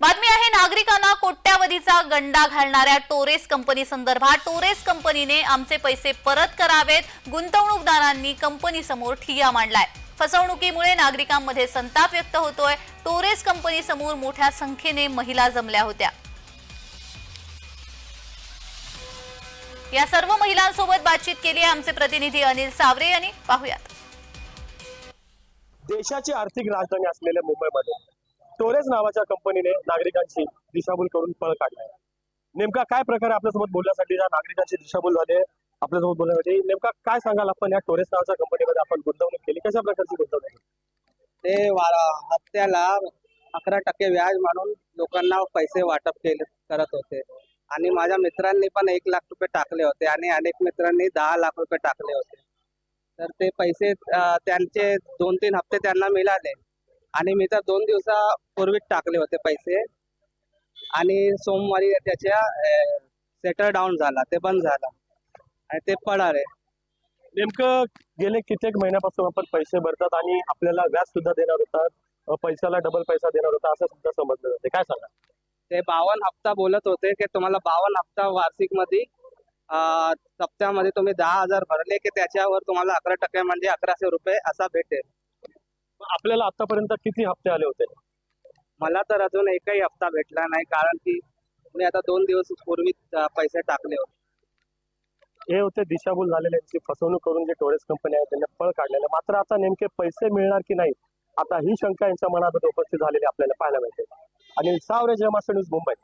बातमी आहे नागरिकांना कोट्यावधीचा गंडा घालणाऱ्या टोरेस कंपनी संदर्भात. टोरेस कंपनीने आमचे पैसे परत करावेत. गुंतवणूकदारांनी कंपनी समोर ठिय्या मांडलाय. फसवणुकीमुळे नागरिकांमध्ये संताप व्यक्त होतोय. टोरेस कंपनी समोर मोठ्या संख्येने महिला जमल्या होत्या. या सर्व महिलांसोबत बातचीत केली आहे आमचे प्रतिनिधी अनिल सावरे यांनी. पाहुयात. देशाची आर्थिक राजधानी असलेल्या मुंबईमध्ये टोरेस नावाच्या कंपनीने नागरिकांची दिशाभूल करून पळ काढलाय. नेमका काय प्रकार आपल्यासोबत बोलण्यासाठी? या नागरिकांची दिशाभूल झाली आपल्यासोबत बोलण्यासाठी नेमका काय सांगाल आपण या टोरेस नावाच्या कंपनीमध्ये आपण गुंतवणूक केली? कशा प्रकारची गुंतवणूक ते हप्त्याला अकरा टक्के व्याज मानून लोकांना पैसे वाटप केले करत होते. आणि माझ्या मित्रांनी पण एक लाख रुपये टाकले होते आणि अनेक मित्रांनी दहा लाख रुपये टाकले होते. तर ते पैसे त्यांचे दोन तीन हप्ते त्यांना मिळाले. आणि मी तर दोन दिवसापूर्वीच टाकले होते पैसे. आणि सोमवारी त्याच्या सेटल डाऊन झाला ते बंद झाला. आणि ते पळाले नेमकं गेले कित्येक महिन्यापासून आपण पैसे भरतात आणि आपल्याला व्याज सुद्धा देणार होतात. पैशाला डबल पैसा देणार होता असं सुद्धा समजलं जाते. काय सांगा ते बावन हप्ता बोलत होते की तुम्हाला बावन हप्ता वार्षिकमध्ये सप्त्यामध्ये तुम्ही दहा हजार भरले की त्याच्यावर तुम्हाला अकरा टक्के म्हणजे अकराशे रुपये असा भेटेल. आपल्याला आतापर्यंत किती हप्ते आले होते? मला तर अजून एकही हप्ता भेटला नाही कारण की मी आता दोन दिवस पूर्वी पैसे टाकले होते. हे होते दिशाभूल झालेल्यांची फसवणूक करून जे टोरेस कंपनी आहे त्यांनी पळ काढलेलं. मात्र आता नेमके पैसे मिळणार की नाही आता ही शंका यांच्या मनात उपस्थित झालेली आपल्याला पाहायला मिळते. आणि सावरे जमास न्यूज मुंबई.